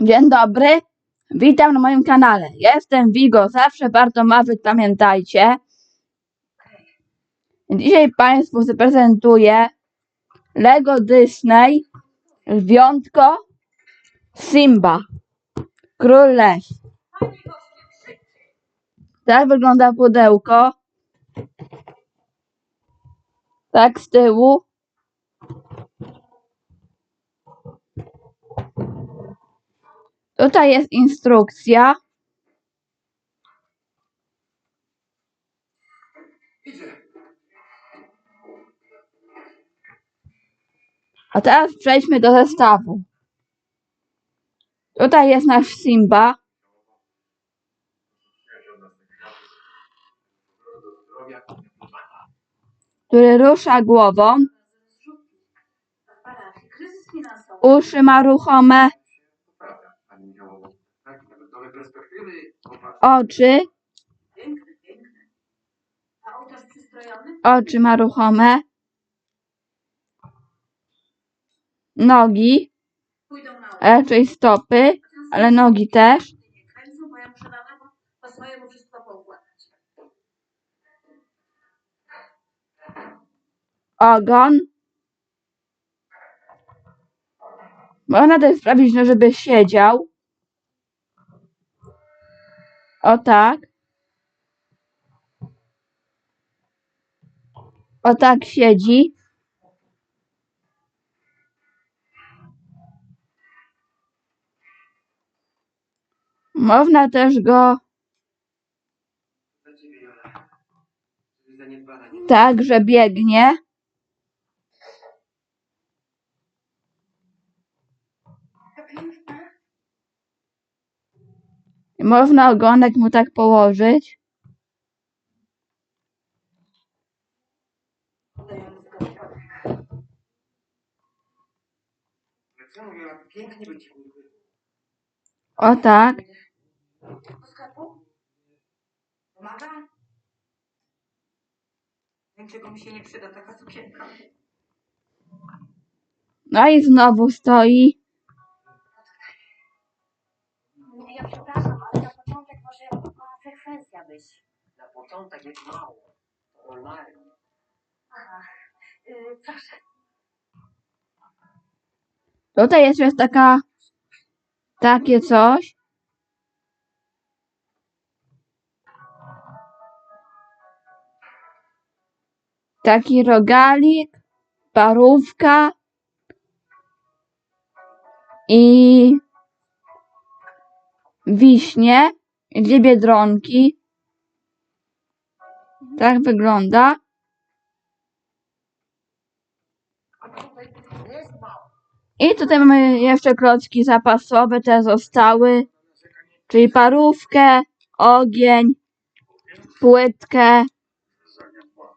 Dzień dobry, witam na moim kanale. Jestem Wigo, zawsze warto marzyć, pamiętajcie. Dzisiaj Państwu zaprezentuję Lego Disney Lwiątko Simba Król Lew. Tak wygląda pudełko. Tak z tyłu. Tutaj jest instrukcja. A teraz przejdźmy do zestawu. Tutaj jest nasz Simba. który rusza głową, uszy ma ruchome, oczy, oczy ma ruchome, nogi, raczej stopy, ale nogi też, ogon. Można też sprawić, no, żeby siedział. O tak. O tak siedzi. Można też go tak, że biegnie. Można ogonek mu tak położyć. O tak. Pomaga? Niczego mi się nie przyda taka sukienka. No i znowu stoi. Być. Na początek jest mało. To normalnie. Aha, yy, proszę. Tutaj jest już taka takie coś. Taki rogalik, parówka i wiśnie, dwie biedronki. Tak wygląda. I tutaj mamy jeszcze klocki zapasowe, te zostały, czyli parówkę, ogień, płytkę,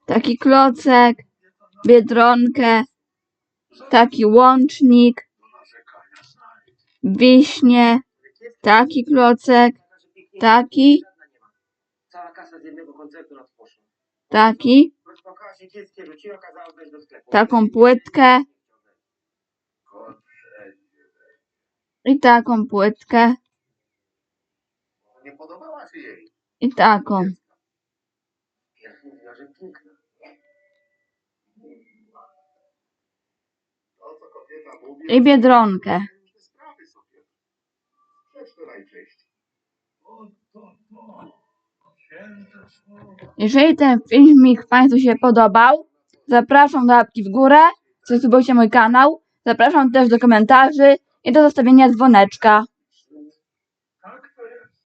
taki klocek, biedronkę, taki łącznik, wiśnie, taki klocek, taki, Cała kasa z jednego koncertu poszła. Taki, taką płytkę i taką płytkę i taką. To, I biedronkę. sprawy sobie. Przeczytaj częściej. Jeżeli ten filmik Państwu się podobał, zapraszam do łapki w górę, subskrybujcie mój kanał, zapraszam też do komentarzy i do zostawienia dzwoneczka.